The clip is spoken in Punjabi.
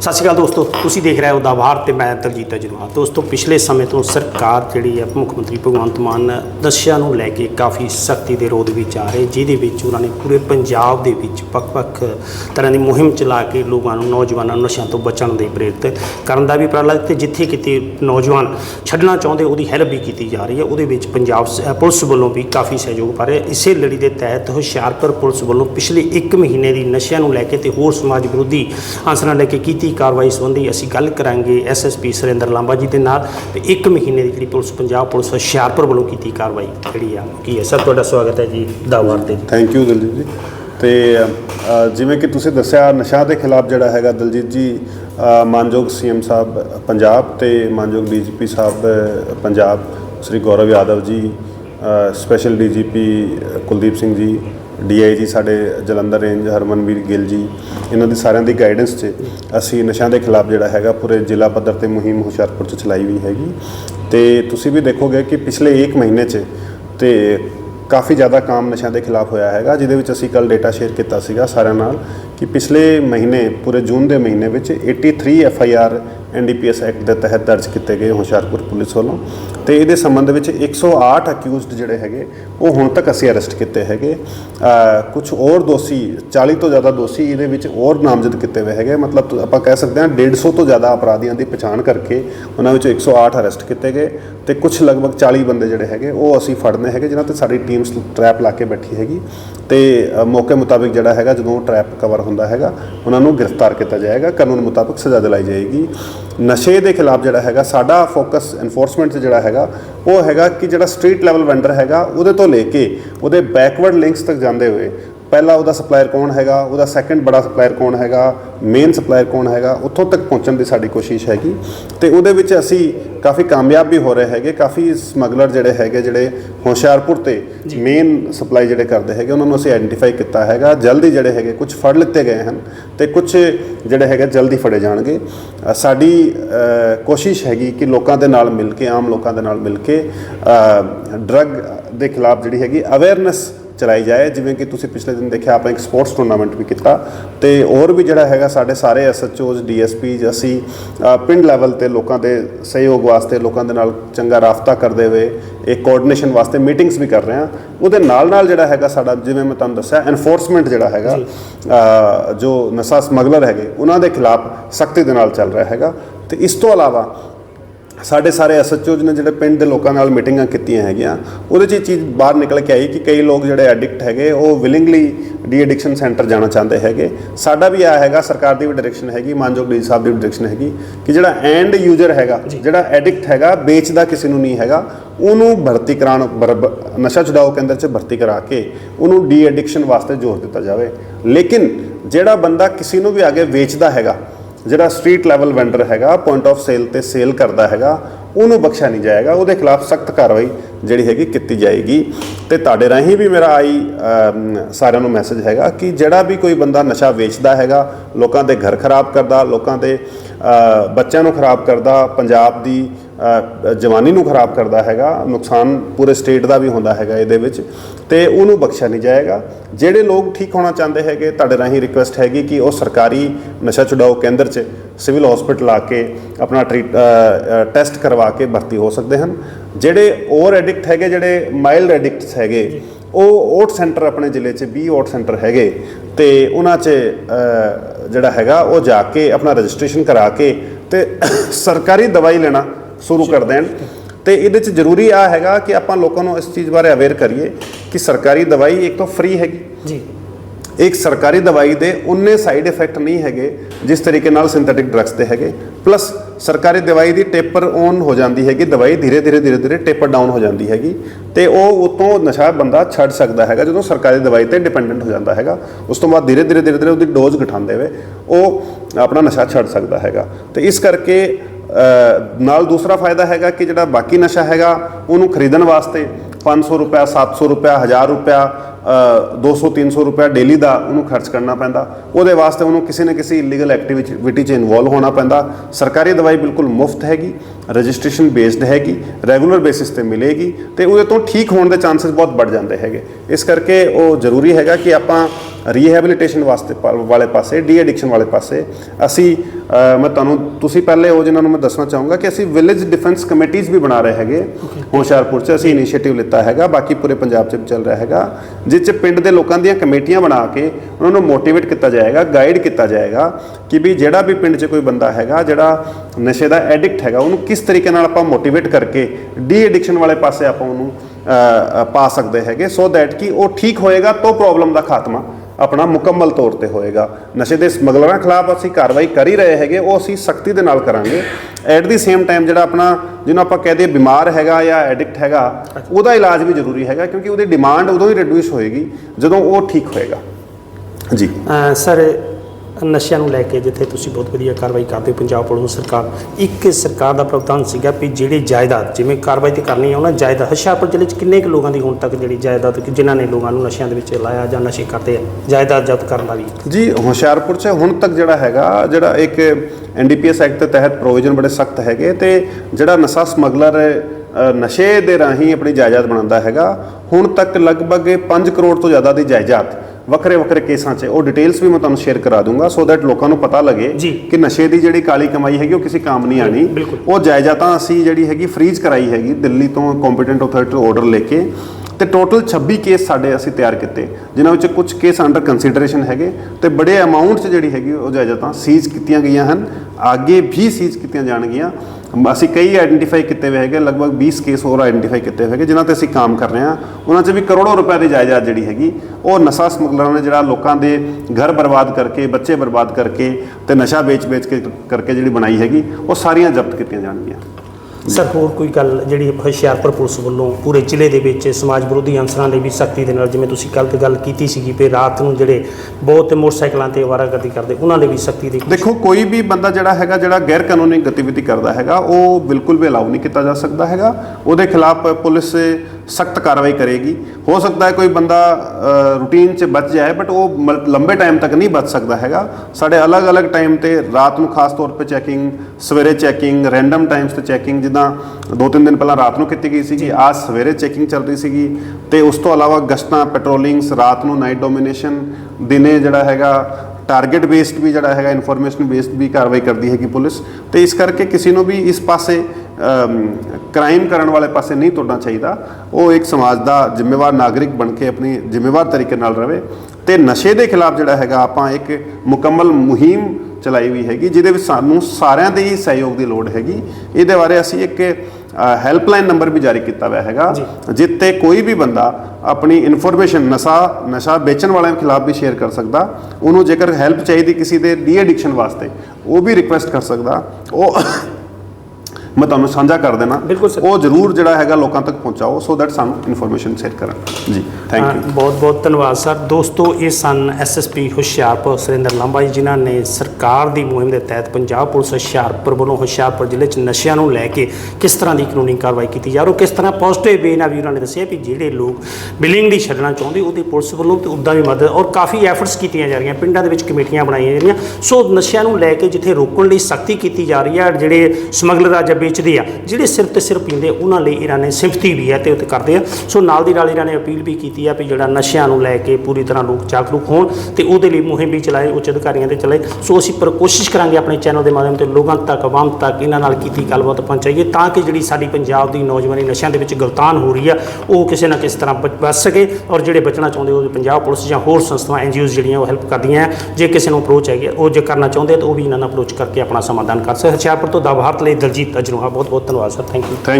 ਸਤਿ ਸ਼੍ਰੀ ਅਕਾਲ ਦੋਸਤੋ, ਤੁਸੀਂ ਦੇਖ ਰਹੇ ਹੋ ਦਾ ਵਾਰ ਤੇ ਮੈਂ ਦਲਜੀਤ ਅਜਨਵਾ ਦੋਸਤੋ, ਪਿਛਲੇ ਸਮੇਂ ਤੋਂ ਸਰਕਾਰ ਜਿਹੜੀ ਹੈ, ਮੁੱਖ ਮੰਤਰੀ ਭਗਵੰਤ ਮਾਨ ਨਸ਼ਿਆਂ ਨੂੰ ਲੈ ਕੇ ਕਾਫੀ ਸਖਤੀ ਦੇ ਰੋਧ ਵਿੱਚ ਆ ਰਹੇ, ਜਿਹਦੇ ਵਿੱਚ ਉਹਨਾਂ ਨੇ ਪੂਰੇ ਪੰਜਾਬ ਦੇ ਵਿੱਚ ਵੱਖ-ਵੱਖ ਤਰ੍ਹਾਂ ਦੀ ਮੁਹਿੰਮ ਚਲਾ ਕੇ ਲੋਕਾਂ ਨੂੰ ਨੌਜਵਾਨਾਂ ਨੂੰ ਨਸ਼ਿਆਂ ਤੋਂ ਬਚਣ ਦੇ ਪ੍ਰੇਰਿਤ ਕਰਨ ਦਾ ਵੀ ਉਪਰਾਲਾ ਤੇ ਜਿੱਥੇ ਕਿਤੇ ਨੌਜਵਾਨ ਛੱਡਣਾ ਚਾਹੁੰਦੇ, ਉਹਦੀ ਹੈਲਪ ਵੀ ਕੀਤੀ ਜਾ ਰਹੀ ਹੈ। ਉਹਦੇ ਵਿੱਚ ਪੰਜਾਬ ਸ- ਪੁਲਿਸ ਵੱਲੋਂ ਵੀ ਕਾਫੀ ਸਹਿਯੋਗ ਪਾ ਰਿਹਾ ਇਸੇ ਲੜੀ ਦੇ ਤਹਿਤ ਹੁਸ਼ਿਆਰਪੁਰ ਪੁਲਿਸ ਵੱਲੋਂ ਪਿਛਲੇ 1 ਮਹੀਨੇ ਦੀ ਨਸ਼ਿਆਂ ਨੂੰ ਲੈ ਕੇ ਤੇ ਹੋਰ ਸਮਾਜ ਵਿਰੋਧੀ ਆਂਸਰਾਂ ਲੈ ਕੇ ਕੀਤੀ ਕਾਰਵਾਈ ਸੰਬੰਧੀ ਅਸੀਂ ਗੱਲ ਕਰਾਂਗੇ ਐਸਐਸਪੀ ਸੁਰਿੰਦਰ ਲਾਂਬਾ ਜੀ ਦੇ ਨਾਲ ਤੇ 1 ਮਹੀਨੇ ਦੀ ਜਿਹੜੀ ਪੁਲਿਸ ਪੰਜਾਬ ਪੁਲਿਸ ਹੁਸ਼ਿਆਰਪੁਰ ਵੱਲੋਂ ਕੀਤੀ ਕਾਰਵਾਈ ਜਿਹੜੀ ਆ ਕੀ ਹੈ? ਸਰ ਤੁਹਾਡਾ ਸਵਾਗਤ ਹੈ ਜੀ ਦਾਵਾਰ ਤੇ। ਥੈਂਕ ਯੂ ਦਲਜੀਤ ਜੀ। ਤੇ ਜਿਵੇਂ ਕਿ ਤੁਸੀਂ ਦੱਸਿਆ ਨਸ਼ਾ ਦੇ ਖਿਲਾਫ ਜਿਹੜਾ ਹੈਗਾ ਦਲਜੀਤ ਜੀ ਅ, ਮਾਨਯੋਗ ਸੀਐਮ ਸਾਹਿਬ ਪੰਜਾਬ ਤੇ ਮਾਨਯੋਗ ਡੀਜੀਪੀ ਸਾਹਿਬ ਪੰਜਾਬ ਸ੍ਰੀ ਗੌਰਵ ਯਾਦਵ ਜੀ ਅ, special DGP Kuldeep Singh ji DIG ਸਾਡੇ ਜਲੰਧਰ ਰੇਂਜ, ਹਰਮਨਵੀਰ ਗਿੱਲ ਜੀ, ਇਹਨਾਂ ਦੀ ਸਾਰਿਆਂ ਦੀ ਗਾਈਡੈਂਸ 'ਚ ਅਸੀਂ ਨਸ਼ਿਆਂ ਦੇ ਖਿਲਾਫ ਜਿਹੜਾ ਹੈਗਾ ਪੂਰੇ ਜ਼ਿਲ੍ਹਾ ਪੱਧਰ ਤੇ ਮੁਹਿੰਮ ਹੁਸ਼ਿਆਰਪੁਰ 'ਚ ਚਲਾਈ ਹੋਈ ਹੈਗੀ। ਤੇ ਤੁਸੀਂ ਵੀ ਦੇਖੋਗੇ ਕਿ ਪਿਛਲੇ 1 ਮਹੀਨੇ 'ਚ ਤੇ ਕਾਫੀ ਜ਼ਿਆਦਾ ਕੰਮ ਨਸ਼ਿਆਂ ਦੇ ਖਿਲਾਫ ਹੋਇਆ ਹੈਗਾ, ਜਿਹਦੇ ਵਿੱਚ ਅਸੀਂ ਕੱਲ ਡੇਟਾ ਸ਼ੇਅਰ ਕੀਤਾ ਸੀਗਾ ਸਾਰਿਆਂ ਨਾਲ ਕਿ ਪਿਛਲੇ ਮਹੀਨੇ, ਪੂਰੇ ਜੂਨ ਦੇ ਮਹੀਨੇ ਵਿੱਚ 83 F I R NDPS act ਦੇ ਤਹਿਤ ਦਰਜ ਕੀਤੇ ਗਏ ਹੁਸ਼ਿਆਰਪੁਰ ਪੁਲਿਸ ਵੱਲੋਂ ਤੇ ਇਹਦੇ ਸੰਬੰਧ ਵਿੱਚ 108 ਅਕਿਊਜ਼ਡ ਜਿਹੜੇ ਹੈਗੇ, ਉਹ ਹੁਣ ਤੱਕ ਅਸੀਂ ਅਰੈਸਟ ਕੀਤੇ ਹੈਗੇ। ਕੁਝ ਹੋਰ ਦੋਸ਼ੀ 40 ਤੋਂ ਜ਼ਿਆਦਾ ਦੋਸ਼ੀ ਇਹਦੇ ਵਿੱਚ ਹੋਰ ਨਾਮਜ਼ਦ ਕੀਤੇ ਹੋਏ ਹੈਗੇ। ਮਤਲਬ ਆਪਾਂ ਕਹਿ ਸਕਦੇ ਹਾਂ 150 ਤੋਂ ਜ਼ਿਆਦਾ ਅਪਰਾਧੀਆਂ ਦੀ ਪਛਾਣ ਕਰਕੇ ਉਹਨਾਂ ਵਿੱਚੋਂ 108 ਅਰੈਸਟ ਕੀਤੇ ਗਏ ਤੇ ਕੁਝ ਲਗਭਗ 40 ਬੰਦੇ ਜਿਹੜੇ ਹੈਗੇ, ਉਹ ਅਸੀਂ ਫੜਨੇ ਹੈਗੇ, ਜਿਨ੍ਹਾਂ ਤੇ ਸਾਡੀ ਟੀਮ ਟਰੈਪ ਲਾ ਕੇ ਬੈਠੀ ਹੈਗੀ। ਤੇ ਮੌਕੇ ਮੁਤਾਬਿਕ ਜਿਹੜਾ ਹੈਗਾ, ਜਦੋਂ ਟਰੈਪ ਕਵਰ ਹੁੰਦਾ ਹੈਗਾ, ਉਹਨਾਂ ਨੂੰ ਗ੍ਰਿਫਤਾਰ ਕੀਤਾ ਜਾਏਗਾ, ਕਾਨੂੰਨ ਮੁਤਾਬਿਕ ਸਜ਼ਾ ਦਿਲਾਈ ਜਾਏਗੀ। ਨਸ਼ੇ ਦੇ ਖਿਲਾਫ ਜਿਹੜਾ ਹੈਗਾ, ਸਾਡਾ ਫੋਕਸ ਐਨਫੋਰਸਮੈਂਟ 'ਚ ਜਿਹੜਾ ਹੈਗਾ, ਉਹ ਹੈਗਾ ਕਿ ਜਿਹੜਾ ਸਟਰੀਟ ਲੈਵਲ ਵੈਂਡਰ ਹੈਗਾ, ਉਹਦੇ ਤੋਂ ਲੈ ਕੇ ਉਹਦੇ ਬੈਕਵਰਡ ਲਿੰਕਸ ਤੱਕ ਜਾਂਦੇ ਹੋਏ ਪਹਿਲਾ ਉਹਦਾ ਸਪਲਾਇਰ ਕੌਣ ਹੈਗਾ? ਉਹਦਾ ਸੈਕੰਡ ਬੜਾ ਸਪਲਾਇਰ ਕੌਣ ਹੈਗਾ? ਮੇਨ ਸਪਲਾਇਰ ਕੌਣ ਹੈਗਾ? ਉੱਥੋਂ ਤੱਕ ਪਹੁੰਚਣ ਦੀ ਸਾਡੀ ਕੋਸ਼ਿਸ਼ ਹੈਗੀ। ਤੇ ਉਹਦੇ ਵਿੱਚ ਅਸੀਂ ਕਾਫੀ ਕਾਮਯਾਬ ਵੀ ਹੋ ਰਹੇ ਹੈਗੇ। ਕਾਫੀ ਸਮਗਲਰ ਜਿਹੜੇ ਹੈਗੇ ਜਿਹੜੇ ਹੁਸ਼ਿਆਰਪੁਰ ਤੇ ਮੇਨ ਸਪਲਾਈ ਜਿਹੜੇ ਕਰਦੇ ਹੈਗੇ ਉਹਨਾਂ ਨੂੰ ਅਸੀਂ ਆਇਡੈਂਟੀਫਾਈ ਕੀਤਾ ਹੈਗਾ। ਜਲਦੀ ਜਿਹੜੇ ਹੈਗੇ ਕੁਝ ਫੜ ਲਿੱਤੇ ਗਏ ਹਨ ਤੇ ਕੁਝ ਜਿਹੜੇ ਹੈਗੇ ਜਲਦੀ ਫੜੇ ਜਾਣਗੇ। ਸਾਡੀ ਕੋਸ਼ਿਸ਼ ਹੈਗੀ ਕਿ ਲੋਕਾਂ ਦੇ ਨਾਲ ਮਿਲ ਕੇ ਆਮ ਲੋਕਾਂ ਦੇ ਨਾਲ ਮਿਲ ਕੇ ਡਰੱਗ ਦੇ ਖਿਲਾਫ ਜਿਹੜੀ ਹੈਗੀ ਅਵੇਅਰਨੈਸ ਚਲਾਈ ਜਾਏ ਜਿਵੇਂ ਕਿ ਤੁਸੀਂ ਪਿਛਲੇ ਦਿਨ ਦੇਖਿਆ ਆਪਾਂ ਇੱਕ ਸਪੋਰਟਸ ਟੂਰਨਾਮੈਂਟ ਵੀ ਕੀਤਾ। ਤੇ ਹੋਰ ਵੀ ਜਿਹੜਾ ਹੈਗਾ ਸਾਡੇ ਸਾਰੇ ਐਸਐਚਓਜ਼ ਡੀਐਸਪੀਜ਼ ਅਸੀਂ ਪਿੰਡ ਲੈਵਲ ਤੇ ਲੋਕਾਂ ਦੇ ਸਹਿਯੋਗ ਵਾਸਤੇ ਲੋਕਾਂ ਦੇ ਨਾਲ ਚੰਗਾ ਰਾਫਤਾ ਕਰਦੇ ਹੋਏ ਇੱਕ ਕੋਆਰਡੀਨੇਸ਼ਨ ਵਾਸਤੇ ਮੀਟਿੰਗਸ ਵੀ ਕਰ ਰਹੇ ਹਾਂ। ਉਹਦੇ ਨਾਲ ਨਾਲ ਜਿਹੜਾ ਹੈਗਾ ਸਾਡਾ ਜਿਵੇਂ ਮੈਂ ਤੁਹਾਨੂੰ ਦੱਸਿਆ ਐਨਫੋਰਸਮੈਂਟ ਜਿਹੜਾ ਹੈਗਾ ਜੋ ਨਸ਼ਾ ਸਮਗਲਰ ਹੈਗੇ ਉਹਨਾਂ ਦੇ ਖਿਲਾਫ ਸਖਤੀ ਦੇ ਨਾਲ ਚੱਲ ਰਿਹਾ ਹੈਗਾ। ਤੇ ਇਸ ਤੋਂ ਇਲਾਵਾ ਸਾਡੇ ਸਾਰੇ ਐਸਐਚਓਜ਼ ਨੇ ਜਿਹੜੇ ਪਿੰਡ ਦੇ ਲੋਕਾਂ ਨਾਲ ਮੀਟਿੰਗਾਂ ਕੀਤੀਆਂ ਹੈਗੀਆਂ ਉਹਦੇ 'ਚ ਇਹ ਚੀਜ਼ ਬਾਹਰ ਨਿਕਲ ਕੇ ਆਈ ਕਿ ਕਈ ਲੋਕ ਜਿਹੜੇ ਐਡਿਕਟ ਹੈਗੇ ਉਹ ਵਿਲਿੰਗਲੀ ਡੀ ਐਡਿਕਸ਼ਨ ਸੈਂਟਰ ਜਾਣਾ ਚਾਹੁੰਦੇ ਹੈਗੇ। ਸਾਡਾ ਵੀ ਆ ਹੈਗਾ ਸਰਕਾਰ ਦੀ ਵੀ ਡਾਇਰੈਕਸ਼ਨ ਹੈਗੀ ਮਾਨਯੋਗ ਡੀ ਸਾਹਿਬ ਦੀ ਵੀ ਡਾਇਰੈਕਸ਼ਨ ਹੈਗੀ ਕਿ ਜਿਹੜਾ ਐਂਡ ਯੂਜ਼ਰ ਹੈਗਾ ਜਿਹੜਾ ਐਡਿਕਟ ਹੈਗਾ ਵੇਚਦਾ ਕਿਸੇ ਨੂੰ ਨਹੀਂ ਹੈਗਾ ਉਹਨੂੰ ਭਰਤੀ ਕਰਾਉਣ ਨਸ਼ਾ ਛੁਡਾਓ ਕੇਂਦਰ 'ਚ ਭਰਤੀ ਕਰਾ ਕੇ ਉਹਨੂੰ ਡੀ ਐਡਿਕਸ਼ਨ ਵਾਸਤੇ ਜ਼ੋਰ ਦਿੱਤਾ ਜਾਵੇ। ਲੇਕਿਨ ਜਿਹੜਾ ਬੰਦਾ ਕਿਸੇ ਨੂੰ ਵੀ ਅੱਗੇ ਵੇਚਦਾ ਹੈਗਾ ਜਿਹੜਾ ਸਟਰੀਟ ਲੈਵਲ ਵੈਂਡਰ ਹੈਗਾ ਪੁਆਇੰਟ ਆਫ ਸੇਲ ਤੇ ਸੇਲ ਕਰਦਾ ਹੈਗਾ, ਉਹਨੂੰ ਬਖਸ਼ਿਆ ਨਹੀਂ ਜਾਏਗਾ। ਉਹਦੇ ਖਿਲਾਫ ਸਖਤ ਕਾਰਵਾਈ ਜਿਹੜੀ ਹੈਗੀ ਕੀਤੀ ਜਾਏਗੀ। ਤੇ ਤੁਹਾਡੇ ਰਾਹੀਂ ਵੀ ਮੇਰਾ ਆਈ ਸਾਰਿਆਂ ਨੂੰ ਮੈਸੇਜ ਹੈਗਾ ਕਿ ਜਿਹੜਾ ਵੀ ਕੋਈ ਬੰਦਾ ਨਸ਼ਾ ਵੇਚਦਾ ਹੈਗਾ, ਲੋਕਾਂ ਦੇ ਘਰ ਖਰਾਬ ਕਰਦਾ, ਲੋਕਾਂ ਦੇ ਬੱਚਿਆਂ ਨੂੰ ਖਰਾਬ ਕਰਦਾ, ਪੰਜਾਬ ਦੀ ਜਵਾਨੀ ਨੂੰ ਖਰਾਬ ਕਰਦਾ ਹੈਗਾ, ਨੁਕਸਾਨ ਪੂਰੇ ਸਟੇਟ ਦਾ ਵੀ ਹੁੰਦਾ ਹੈਗਾ ਇਹਦੇ ਵਿੱਚ, ਤੇ ਉਹਨੂੰ ਬਖਸ਼ਿਆ ਨਹੀਂ ਜਾਏਗਾ। ਜਿਹੜੇ ਲੋਕ ਠੀਕ ਹੋਣਾ ਚਾਹੁੰਦੇ ਹੈਗੇ, ਤੁਹਾਡੇ ਰਾਹੀਂ ਰਿਕੁਐਸਟ ਹੈਗੀ ਕਿ ਉਹ ਸਰਕਾਰੀ ਨਸ਼ਾ ਛੁਡਾਓ ਕੇਂਦਰ 'ਚ ਸਿਵਲ ਹਸਪੀਟਲ ਆ ਕੇ ਆਪਣਾ ਟ੍ਰੀਟ ਟੈਸਟ ਕਰਵਾ ਕੇ ਭਰਤੀ ਹੋ ਸਕਦੇ ਹਨ। ਜਿਹੜੇ ਓਵਰ ਐਡਿਕਟ ਹੈਗੇ, ਜਿਹੜੇ ਮਾਈਲਡ ਐਡਿਕਟਸ ਹੈਗੇ, ਉਹ ਓਟ ਸੈਂਟਰ ਆਪਣੇ ਜ਼ਿਲ੍ਹੇ 'ਚ 20 ਓਟ ਸੈਂਟਰ ਹੈਗੇ, ਤੇ ਉਹਨਾਂ 'ਚ ਜਿਹੜਾ ਹੈਗਾ, ਉਹ ਜਾ ਕੇ ਆਪਣਾ ਰਜਿਸਟ੍ਰੇਸ਼ਨ ਕਰਾ ਕੇ ਤੇ ਸਰਕਾਰੀ ਦਵਾਈ ਲੈਣਾ ਸ਼ੁਰੂ ਕਰ ਦੇਣ। ਤੇ ਇਹਦੇ 'ਚ ਜ਼ਰੂਰੀ ਆ ਹੈਗਾ ਕਿ ਆਪਾਂ ਲੋਕਾਂ ਨੂੰ ਇਸ ਚੀਜ਼ ਬਾਰੇ ਅਵੇਅਰ ਕਰੀਏ ਕਿ ਸਰਕਾਰੀ ਦਵਾਈ ਇੱਕ ਤਾਂ ਫ੍ਰੀ ਹੈਗੀ। ਜੀ। ਇੱਕ ਸਰਕਾਰੀ ਦਵਾਈ ਦੇ ਉਨੇ ਸਾਈਡ ਇਫੈਕਟ ਨਹੀਂ ਹੈਗੇ ਜਿਸ ਤਰੀਕੇ ਨਾਲ ਸਿੰਥੈਟਿਕ ਡਰੱਗਸ ਦੇ ਹੈਗੇ। ਪਲੱਸ ਸਰਕਾਰੀ ਦਵਾਈ ਦੀ ਟੇਪਰ ਔਨ ਹੋ ਜਾਂਦੀ ਹੈਗੀ ਦਵਾਈ ਧੀਰੇ ਧੀਰੇ ਧੀਰੇ ਧੀਰੇ ਟੇਪਰ ਡਾਊਨ ਹੋ ਜਾਂਦੀ ਹੈਗੀ। ਤੇ ਉਹ ਉਤੋਂ ਨਸ਼ਾ ਬੰਦਾ ਛੱਡ ਸਕਦਾ ਹੈਗਾ ਜਦੋਂ ਸਰਕਾਰੀ ਦਵਾਈ ਤੇ ਡਿਪੈਂਡੈਂਟ ਹੋ ਜਾਂਦਾ ਹੈਗਾ। ਉਸ ਤੋਂ ਬਾਅਦ ਧੀਰੇ ਧੀਰੇ ਧੀਰੇ ਧੀਰੇ ਉਹਦੀ ਡੋਜ਼ ਘਟਾਉਂਦੇ ਹੋਏ ਉਹ ਆਪਣਾ ਨਸ਼ਾ ਛੱਡ ਸਕਦਾ ਹੈਗਾ। ਤੇ ਇਸ ਕਰਕੇ ਨਾਲ ਦੂਸਰਾ ਫਾਇਦਾ ਹੈਗਾ ਕਿ ਜਿਹੜਾ ਬਾਕੀ ਨਸ਼ਾ ਹੈਗਾ, ਉਹਨੂੰ ਖਰੀਦਣ ਵਾਸਤੇ 500 ਰੁਪਿਆ 700 ਰੁਪਿਆ 1000 ਰੁਪਿਆ 200 300 ਰੁਪਏ ਡੇਲੀ ਦਾ ਉਹਨੂੰ ਖਰਚ ਕਰਨਾ ਪੈਂਦਾ। ਉਹਦੇ ਵਾਸਤੇ ਉਹਨੂੰ ਕਿਸੇ ਨਾ ਕਿਸੇ ਇਲੀਗਲ ਐਕਟੀਵਿਟੀ 'ਚ ਇਨਵੋਲਵ ਹੋਣਾ ਪੈਂਦਾ। ਸਰਕਾਰੀ ਦਵਾਈ ਬਿਲਕੁਲ ਮੁਫਤ ਹੈਗੀ ਰਜਿਸਟ੍ਰੇਸ਼ਨ ਬੇਸਡ ਹੈਗੀ ਰੈਗੂਲਰ ਬੇਸਿਸ ਤੇ ਮਿਲੇਗੀ ਤੇ ਉਹਦੇ ਤੋਂ ਠੀਕ ਹੋਣ ਦੇ ਚਾਂਸਸ ਬਹੁਤ ਵੱਧ ਜਾਂਦੇ ਹੈਗੇ। ਇਸ ਕਰਕੇ ਉਹ ਜ਼ਰੂਰੀ ਹੈਗਾ ਕਿ ਆਪਾਂ ਰੀਹੈਬਿਲਿਟੇਸ਼ਨ ਵਾਸਤੇ ਵਾਲੇ ਪਾਸੇ ਡੀ ਐਡਿਕਸ਼ਨ ਵਾਲੇ ਪਾਸੇ ਅਸੀਂ ਮੈਂ ਤੁਹਾਨੂੰ ਤੁਸੀਂ ਪਹਿਲੇ ਉਹ ਜਿਨ੍ਹਾਂ ਨੂੰ ਮੈਂ ਦੱਸਣਾ ਚਾਹੂੰਗਾ ਕਿ ਅਸੀਂ ਵਿਲੇਜ ਡਿਫੈਂਸ ਕਮੇਟੀਆਂ ਵੀ ਬਣਾ ਰਹੇ ਹੈਗੇ। ਹੁਸ਼ਿਆਰਪੁਰ 'ਚ ਅਸੀਂ ਇਨੀਸ਼ੀਏਟਿਵ ਲਿੱਤਾ ਹੈਗਾ ਬਾਕੀ ਪੂਰੇ ਪੰਜਾਬ 'ਚ ਚੱਲ ਰਿਹਾ ਹੈਗਾ। ਜਿਸ 'ਚ ਪਿੰਡ ਦੇ ਲੋਕਾਂ ਦੀਆਂ ਕਮੇਟੀਆਂ ਬਣਾ ਕੇ ਉਹਨਾਂ ਨੂੰ ਮੋਟੀਵੇਟ ਕੀਤਾ ਜਾਏਗਾ ਗਾਈਡ ਕੀਤਾ ਜਾਏਗਾ ਕਿ ਵੀ ਜਿਹੜਾ ਵੀ ਪਿੰਡ 'ਚ ਕੋਈ ਬੰਦਾ ਹੈਗਾ, ਜਿਹੜਾ ਨਸ਼ੇ ਦਾ ਐਡਿਕਟ ਹੈਗਾ, ਉਹਨੂੰ ਕਿਸ ਤਰੀਕੇ ਨਾਲ ਆਪਾਂ ਮੋਟੀਵੇਟ ਕਰਕੇ ਡੀ ਐਡਿਕਸ਼ਨ ਵਾਲੇ ਪਾਸੇ ਆਪਾਂ ਉਹਨੂੰ ਪਾ ਸਕਦੇ ਹੈਗੇ। ਸੋ ਦੈਟ ਕਿ ਉਹ ਠੀਕ ਹੋਏਗਾ ਤਾਂ ਪ੍ਰੋਬਲਮ ਦਾ ਖਾਤਮਾ ਆਪਣਾ ਮੁਕੰਮਲ ਤੌਰ ਤੇ ਹੋਏਗਾ। ਨਸ਼ੇ ਦੇ ਸਮਗਲਰਾਂ ਖਿਲਾਫ ਅਸੀਂ ਕਾਰਵਾਈ ਕਰ ਹੀ ਰਹੇ ਹੈਗੇ, ਉਹ ਅਸੀਂ ਸਖਤੀ ਦੇ ਨਾਲ ਕਰਾਂਗੇ। ਐਟ ਦੀ ਸੇਮ ਟਾਈਮ ਜਿਹੜਾ ਆਪਣਾ, ਜਿਹਨੂੰ ਆਪਾਂ ਕਹਦੇ ਬਿਮਾਰ ਹੈਗਾ ਜਾਂ ਐਡਿਕਟ ਹੈਗਾ, ਉਹਦਾ ਇਲਾਜ ਵੀ ਜ਼ਰੂਰੀ ਹੈਗਾ ਕਿਉਂਕਿ ਉਹਦੀ ਡਿਮਾਂਡ ਉਦੋਂ ਹੀ ਰਿਡਿਊਸ ਹੋਏਗੀ ਜਦੋਂ ਉਹ ਠੀਕ ਹੋਏਗਾ। ਜੀ। ਸਰ ਨਸ਼ਿਆਂ ਨੂੰ ਲੈ ਕੇ ਜਿੱਥੇ ਤੁਸੀਂ ਬਹੁਤ ਵਧੀਆ ਕਾਰਵਾਈ ਕਰਦੇ ਹੋ, ਪੰਜਾਬ ਪੁਲਿਸ ਸਰਕਾਰ, ਇੱਕ ਸਰਕਾਰ ਦਾ ਪ੍ਰਾਵਧਾਨ ਸੀਗਾ ਵੀ ਜਿਹੜੇ ਜਾਇਦਾਦ, ਜਿਵੇਂ ਕਾਰਵਾਈ ਤੇ ਕਰਨੀ ਹੈ ਉਹਨਾਂ ਜਾਇਦਾਦ, ਹੁਸ਼ਿਆਰਪੁਰ ਜ਼ਿਲ੍ਹੇ 'ਚ ਕਿੰਨੇ ਕੁ ਲੋਕਾਂ ਦੀ ਹੁਣ ਤੱਕ ਜਿਹੜੀ ਜਾਇਦਾਦ ਕਿ ਜਿਨ੍ਹਾਂ ਨੇ ਲੋਕਾਂ ਨੂੰ ਨਸ਼ਿਆਂ ਦੇ ਵਿੱਚ ਲਾਇਆ ਜਾਂ ਨਸ਼ੇ ਕਰਦੇ ਆ, ਜਾਇਦਾਦ ਜ਼ਬਤ ਕਰਨ ਦਾ ਵੀ? ਜੀ, ਹੁਸ਼ਿਆਰਪੁਰ 'ਚ ਹੁਣ ਤੱਕ ਜਿਹੜਾ ਹੈਗਾ, ਜਿਹੜਾ ਇੱਕ ਐਨਡੀਪੀਐਸ ਐਕਟ ਦੇ ਤਹਿਤ ਪ੍ਰੋਵੀਜ਼ਨ ਬੜੇ ਸਖਤ ਹੈਗੇ ਤੇ ਜਿਹੜਾ ਨਸ਼ਾ ਸਮਗਲਰ ਨਸ਼ੇ ਦੇ ਰਾਹੀਂ ਆਪਣੀ ਜਾਇਦਾਦ ਬਣਾਉਂਦਾ ਹੈਗਾ, ਹੁਣ ਤੱਕ ਲਗਭਗ 5 ਕਰੋੜ ਤੋਂ ਜ਼ਿਆਦਾ ਦੀ ਜਾਇਦਾਦ ਵੱਖਰੇ ਵੱਖਰੇ ਕੇਸਾਂ 'ਚ। ਉਹ ਡਿਟੇਲਸ ਵੀ ਮੈਂ ਤੁਹਾਨੂੰ ਸ਼ੇਅਰ ਕਰਾ ਦੂੰਗਾ ਸੋ ਦੈਟ ਲੋਕਾਂ ਨੂੰ ਪਤਾ ਲੱਗੇ। ਕਿ ਨਸ਼ੇ ਦੀ ਜਿਹੜੀ ਕਾਲੀ ਕਮਾਈ ਹੈਗੀ ਉਹ ਕਿਸੇ ਕੰਮ ਨਹੀਂ ਆਣੀ। ਉਹ ਜਾਇਦਾਦਾਂ ਅਸੀਂ ਜਿਹੜੀ ਹੈਗੀ ਫ੍ਰੀਜ਼ ਕਰਾਈ ਹੈਗੀ ਦਿੱਲੀ ਤੋਂ ਕੰਪੀਟੈਂਟ ਅਥਾਰਟੀ ਆਰਡਰ ਲੈ ਕੇ। ਤੇ ਟੋਟਲ 26 ਕੇਸ ਸਾਡੇ ਅਸੀਂ ਤਿਆਰ ਕੀਤੇ ਜਿਨ੍ਹਾਂ ਵਿੱਚ ਕੁਝ ਕੇਸ ਅੰਡਰ ਕੰਸੀਡਰੇਸ਼ਨ ਹੈਗੇ। ਤੇ ਬੜੇ ਅਮਾਉਂਟ 'ਚ ਜਿਹੜੀ ਹੈਗੀ ਉਹ ਜਾਇਦਾਦਾਂ ਸੀਜ਼ ਕੀਤੀਆਂ ਗਈਆਂ ਹਨ। ਅੱਗੇ ਵੀ ਸੀਜ਼ ਕੀਤੀਆਂ ਜਾਣਗੀਆਂ। ਅਸੀਂ ਕਈ ਆਇਡੈਂਟੀਫਾਈ ਕੀਤੇ ਹੋਏ ਹੈਗੇ, ਲਗਭਗ 20 ਕੇਸ ਹੋਰ ਆਇਡੈਂਟੀਫਾਈ ਕੀਤੇ ਹੋਏ ਹੈਗੇ, ਜਿਨ੍ਹਾਂ ਤੇ ਅਸੀਂ ਕੰਮ ਕਰ ਰਹੇ ਹਾਂ। ਉਹਨਾਂ 'ਚ ਵੀ ਕਰੋੜਾਂ ਰੁਪਏ ਦੀ ਜਾਇਦਾਦ ਜਿਹੜੀ ਹੈਗੀ, ਉਹ ਨਸ਼ਾ ਸਮਗਲਰਾਂ ਨੇ ਜਿਹੜਾ ਲੋਕਾਂ ਦੇ ਘਰ ਬਰਬਾਦ ਕਰਕੇ, ਬੱਚੇ ਬਰਬਾਦ ਕਰਕੇ ਤੇ ਨਸ਼ਾ ਵੇਚ-ਵੇਚ ਕੇ ਕਰਕੇ ਜਿਹੜੀ ਬਣਾਈ ਹੈਗੀ, ਉਹ ਸਾਰੀਆਂ ਜ਼ਬਤ ਕੀਤੀਆਂ ਜਾਣਗੀਆਂ। ਸਰ, ਹੋਰ ਕੋਈ ਗੱਲ ਜਿਹੜੀ ਹੁਸ਼ਿਆਰਪੁਰ ਪੁਲਿਸ ਵੱਲੋਂ ਪੂਰੇ ਜ਼ਿਲ੍ਹੇ ਦੇ ਵਿੱਚ ਸਮਾਜ ਵਿਰੋਧੀ ਅਨਸਰਾਂ ਦੇ ਵੀ ਸਖਤੀ ਦੇ ਨਾਲ ਜਿਵੇਂ ਤੁਸੀਂ ਕੱਲ੍ਹ ਤੇ ਗੱਲ ਕੀਤੀ ਸੀਗੀ ਵੀ ਰਾਤ ਨੂੰ ਜਿਹੜੇ ਬਹੁਤ ਮੋਟਰਸਾਈਕਲਾਂ ਤੇ ਅਵਾਰਾਗਰਦੀ ਕਰਦੇ, ਉਹਨਾਂ ਲਈ ਵੀ ਸਖਤੀ ਦੀ ਦੇਖੋ, ਕੋਈ ਵੀ ਬੰਦਾ ਜਿਹੜਾ ਹੈਗਾ, ਜਿਹੜਾ ਗੈਰ ਕਾਨੂੰਨੀ ਗਤੀਵਿਧੀ ਕਰਦਾ ਹੈਗਾ, ਉਹ ਬਿਲਕੁਲ ਵੀ ਅਲਾਉ ਨਹੀਂ ਕੀਤਾ ਜਾ ਸਕਦਾ ਹੈਗਾ। ਉਹਦੇ ਖਿਲਾਫ ਪੁਲਿਸ ਸਖਤ ਕਾਰਵਾਈ ਕਰੇਗੀ। ਹੋ ਸਕਦਾ ਹੈ ਕੋਈ ਬੰਦਾ ਰੂਟੀਨ 'ਚ ਬਚ ਜਾਏ ਬਟ ਉਹ ਲੰਬੇ ਟਾਈਮ ਤੱਕ ਨਹੀਂ ਬਚ ਸਕਦਾ ਹੈਗਾ। ਸਾਡੇ ਅਲੱਗ-ਅਲੱਗ ਟਾਈਮ ਤੇ ਰਾਤ ਨੂੰ ਖਾਸ ਤੌਰ 'ਤੇ ਚੈਕਿੰਗ ਸਵੇਰੇ ਚੈਕਿੰਗ ਰੈਂਡਮ ਟਾਈਮਸ ਤੇ ਚੈਕਿੰਗ ਜਿੱਦਾਂ ਦੋ ਤਿੰਨ ਦਿਨ ਪਹਿਲਾਂ ਰਾਤ ਨੂੰ ਕੀਤੀ ਗਈ ਸੀਗੀ ਅੱਜ ਸਵੇਰੇ ਚੈਕਿੰਗ ਚੱਲ ਰਹੀ ਸੀਗੀ। ਤੇ ਉਸ ਤੋਂ ਇਲਾਵਾ ਗਸ਼ਤਾਂ ਪੈਟਰੋਲਿੰਗਸ ਰਾਤ ਨੂੰ ਨਾਈਟ ਡੋਮੀਨੇਸ਼ਨ ਦਿਨੇ ਜਿਹੜਾ ਹੈਗਾ ਟਾਰਗੇਟ ਬੇਸਡ ਵੀ ਜਿਹੜਾ ਹੈਗਾ ਇਨਫੋਰਮੇਸ਼ਨ ਬੇਸਡ ਵੀ ਕਾਰਵਾਈ ਕਰਦੀ ਹੈਗੀ ਪੁਲਿਸ। ਤੇ ਇਸ ਕਰਕੇ ਕਿਸੇ ਨੂੰ ਵੀ ਇਸ ਪਾਸੇ ਕ੍ਰਾਈਮ ਕਰਨ ਵਾਲੇ ਪਾਸੇ ਨਹੀਂ ਤੁਰਨਾ ਚਾਹੀਦਾ। ਉਹ ਇੱਕ ਸਮਾਜ ਦਾ ਜ਼ਿੰਮੇਵਾਰ ਨਾਗਰਿਕ ਬਣ ਕੇ ਆਪਣੀ ਜ਼ਿੰਮੇਵਾਰ ਤਰੀਕੇ ਨਾਲ ਰਵੇ। ਤੇ ਨਸ਼ੇ ਦੇ ਖਿਲਾਫ ਜਿਹੜਾ ਹੈਗਾ, ਆਪਾਂ ਇੱਕ ਮੁਕੰਮਲ ਮੁਹਿੰਮ ਚਲਾਈ ਵੀ ਹੈਗੀ, ਜਿਹਦੇ ਵਿੱਚ ਸਾਨੂੰ ਸਾਰਿਆਂ ਦੇ ਹੀ ਸਹਿਯੋਗ ਦੀ ਲੋੜ ਹੈਗੀ। ਇਹਦੇ ਬਾਰੇ ਅਸੀਂ ਇੱਕ ਹੈਲਪਲਾਈਨ ਨੰਬਰ ਵੀ ਜਾਰੀ ਕੀਤਾ ਹੋਇਆ ਹੈਗਾ ਜਿੱਤੇ ਕੋਈ ਵੀ ਬੰਦਾ ਆਪਣੀ ਇਨਫੋਰਮੇਸ਼ਨ ਨਸ਼ਾ ਨਸ਼ਾ ਵੇਚਣ ਵਾਲਿਆਂ ਖਿਲਾਫ ਵੀ ਸ਼ੇਅਰ ਕਰ ਸਕਦਾ ਉਹਨੂੰ ਜੇਕਰ ਹੈਲਪ ਚਾਹੀਦੀ ਕਿਸੇ ਦੇ ਡੀ ਐਡਿਕਸ਼ਨ ਵਾਸਤੇ ਉਹ ਵੀ ਰਿਕੁਐਸਟ ਕਰ ਸਕਦਾ ਉਹ ਮੈਂ ਤੁਹਾਨੂੰ ਸਾਂਝਾ ਕਰ ਦੇਣਾ। ਉਹ ਜ਼ਰੂਰ ਜਿਹੜਾ ਹੈਗਾ ਲੋਕਾਂ ਤੱਕ ਪਹੁੰਚਾਓ ਸੋ ਦੈਟ ਸਾਨੂੰ ਇਨਫੋਰਮੇਸ਼ਨ ਸ਼ੇਅਰ ਕਰਨ। ਜੀ ਥੈਂਕ ਯੂ ਬਹੁਤ ਬਹੁਤ ਧੰਨਵਾਦ ਸਰ। ਦੋਸਤੋ ਇਹ ਸਨ ਐਸਐਸਪੀ ਹੁਸ਼ਿਆਰਪੁਰ ਸੁਰਿੰਦਰ ਲਾਂਬਾ ਜੀ ਜਿਨ੍ਹਾਂ ਨੇ ਸਰਕਾਰ ਦੀ ਮੁਹਿੰਮ ਦੇ ਤਹਿਤ ਪੰਜਾਬ ਪੁਲਿਸ ਹੁਸ਼ਿਆਰਪੁਰ ਵੱਲੋਂ ਹੁਸ਼ਿਆਰਪੁਰ ਜ਼ਿਲ੍ਹੇ 'ਚ ਨਸ਼ਿਆਂ ਨੂੰ ਲੈ ਕੇ ਕਿਸ ਤਰ੍ਹਾਂ ਦੀ ਕਾਨੂੰਨੀ ਕਾਰਵਾਈ ਕੀਤੀ ਜਾ ਰਹੀ ਕਿਸ ਤਰ੍ਹਾਂ ਪੋਜ਼ਿਟਿਵ ਵੇ ਨਾਲ ਵੀ ਉਹਨਾਂ ਨੇ ਦੱਸਿਆ ਵੀ ਜਿਹੜੇ ਲੋਕ ਬਿਲਿੰਗ ਨਹੀਂ ਛੱਡਣਾ ਚਾਹੁੰਦੇ ਉਹਦੀ ਪੁਲਿਸ ਵੱਲੋਂ ਤੇ ਉੱਦਾਂ ਵੀ ਮਦਦ ਔਰ ਕਾਫੀ ਐਫਰਟਸ ਕੀਤੀਆਂ ਜਾ ਰਹੀਆਂ ਪਿੰਡਾਂ ਦੇ ਵਿੱਚ ਕਮੇਟੀਆਂ ਬਣਾਈਆਂ ਜਾ ਰਹੀਆਂ। ਸੋ ਨਸ਼ਿਆਂ ਨੂੰ ਲੈ ਕੇ ਜਿੱਥੇ ਰੋਕਣ ਲਈ ਸਖਤੀ ਕੀਤੀ ਜਾ ਰਹੀ ਹੈ ਜਿਹੜੇ ਸਮਗਲਰ ਆ ਜਾਂ ਵੇਚਦੇ ਆ ਜਿਹੜੇ ਸਿਰਫ ਤੇ ਸਿਰਫ ਪੀਂਦੇ ਉਹਨਾਂ ਲਈ ਇਹਨਾਂ ਨੇ ਸਿਫਤੀ ਵੀ ਹੈ ਤੇ ਉੱਤੇ ਕਰਦੇ ਆ। ਸੋ ਨਾਲ ਦੀ ਨਾਲ ਇਹਨਾਂ ਨੇ ਅਪੀਲ ਵੀ ਕੀਤੀ ਆ ਵੀ ਜਿਹੜਾ ਨਸ਼ਿਆਂ ਨੂੰ ਲੈ ਕੇ ਪੂਰੀ ਤਰ੍ਹਾਂ ਲੋਕ ਜਾਗਰੂਕ ਹੋਣ ਤੇ ਉਹਦੇ ਲਈ ਮੁਹਿੰਮ ਵੀ ਚਲਾਏ ਉੱਚ ਅਧਿਕਾਰੀਆਂ ਦੇ ਚਲਾਏ। ਸੋ ਅਸੀਂ ਪਰ ਕੋਸ਼ਿਸ਼ ਕਰਾਂਗੇ ਆਪਣੇ ਚੈਨਲ ਦੇ ਮਾਧਿਅਮ ਤੇ ਲੋਕਾਂ ਤੱਕ ਆਵਾਮ ਤੱਕ ਇਹਨਾਂ ਨਾਲ ਕੀਤੀ ਗੱਲਬਾਤ ਪਹੁੰਚਾਈਏ ਤਾਂ ਕਿ ਜਿਹੜੀ ਸਾਡੀ ਪੰਜਾਬ ਦੀ ਨੌਜਵਾਨੀ ਨਸ਼ਿਆਂ ਦੇ ਵਿੱਚ ਗਲਤਾਨ ਹੋ ਰਹੀ ਆ ਉਹ ਕਿਸੇ ਨਾ ਕਿਸੇ ਤਰ੍ਹਾਂ ਬਚ ਬਚ ਸਕੇ ਔਰ ਜਿਹੜੇ ਬਚਣਾ ਚਾਹੁੰਦੇ ਉਹ ਪੰਜਾਬ ਪੁਲਿਸ ਜਾਂ ਹੋਰ ਸੰਸਥਾਵਾਂ ਐਨਜੀਓਜ਼ ਜਿਹੜੀਆਂ ਉਹ ਹੈਲਪ ਕਰਦੀਆਂ ਜੇ ਕਿਸੇ ਨੂੰ ਅਪਰੋਚ ਹੈਗੀ ਹੈ, ਉਹ ਜੇ ਕਰਨਾ ਚਾਹੁੰਦੇ ਆ ਤਾਂ ਉਹ ਵੀ ਇਹਨਾਂ ਨਾਲ ਅਪਰੋਚ ਕਰਕੇ ਆਪਣਾ ਸਮਾਧਾਨ ਕਰ ਸਕਦੇ ਹੁਸ਼ਿਆਰਪੁਰ ਤੋਂ ਦਾ ਲਈ ਦਲਜੀਤ ਅਜਨੂਹਾ ਬਹੁਤ ਬਹੁਤ ਧੰਨਵਾਦ ਸਰ ਥੈਂਕ ਯੂ ਥੈਂਕ